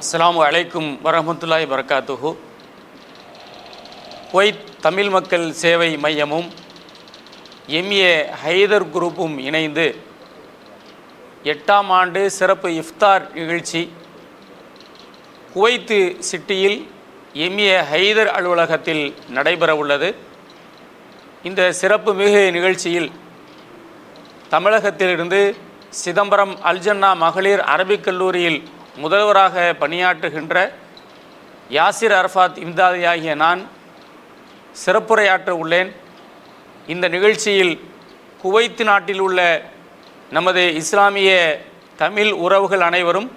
அஸ்லாம் அலைக்கும் வரமத்துல்லாய் வரகாத்துஹு குவைத் தமிழ் மக்கள் சேவை மையமும் எம்ஏ ஹைதர் குரூப்பும் இணைந்து எட்டாம் ஆண்டு சிறப்பு இஃப்தார் நிகழ்ச்சி குவைத்து சிட்டியில் எம்ஏ ஹைதர் அலுவலகத்தில் நடைபெற உள்ளது. இந்த சிறப்பு மிகு நிகழ்ச்சியில் தமிழகத்திலிருந்து சிதம்பரம் அல்ஜன்னா மகளிர் அரபிக் கல்லூரியில் முதல்வராக பணியாற்றுகின்ற யாசிர் அரஃபாத் இம்தாதி ஆகிய நான் சிறப்புரையாற்ற உள்ளேன். இந்த நிகழ்ச்சியில் குவைத்து நாட்டில் உள்ள நமது இஸ்லாமிய தமிழ் உறவுகள் அனைவரும்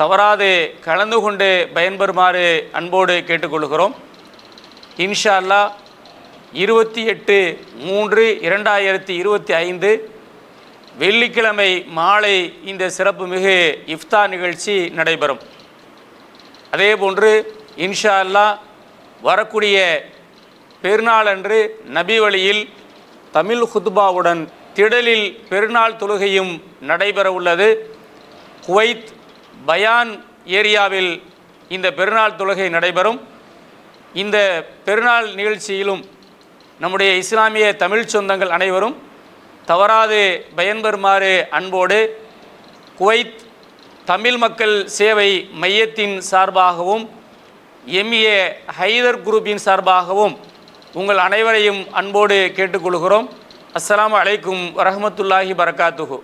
தவறாது கலந்து கொண்டு பயன்பெறுமாறு அன்போடு கேட்டுக்கொள்கிறோம். இன்ஷா அல்லாஹ் இருபத்தி எட்டு மூன்று இரண்டாயிரத்தி இருபத்தி ஐந்து வெள்ளிக்கிழமை மாலை இந்த சிறப்பு மிகு இஃப்தார் நிகழ்ச்சி நடைபெறும். அதேபோன்று இன்ஷா அல்லாஹ் வரக்கூடிய பெருநாளன்று நபி வழியில் தமிழ் ஹுத்பாவுடன் திடலில் பெருநாள் தொழுகையும் நடைபெற உள்ளது. குவைத் பயான் ஏரியாவில் இந்த பெருநாள் தொழுகை நடைபெறும். இந்த பெருநாள் நிகழ்ச்சியிலும் நம்முடைய இஸ்லாமிய தமிழ் சொந்தங்கள் அனைவரும் தவறாது பயன்பெறுமாறு அன்போடு குவைத் தமிழ் மக்கள் சேவை மையத்தின் சார்பாகவும் எம்ஏ ஹைதர் குரூப்பின் சார்பாகவும் உங்கள் அனைவரையும் அன்போடு கேட்டுக்கொள்கிறோம். அஸ்லாம் அலைக்கும் வரமத்துல்லாஹி பரகாத்துகு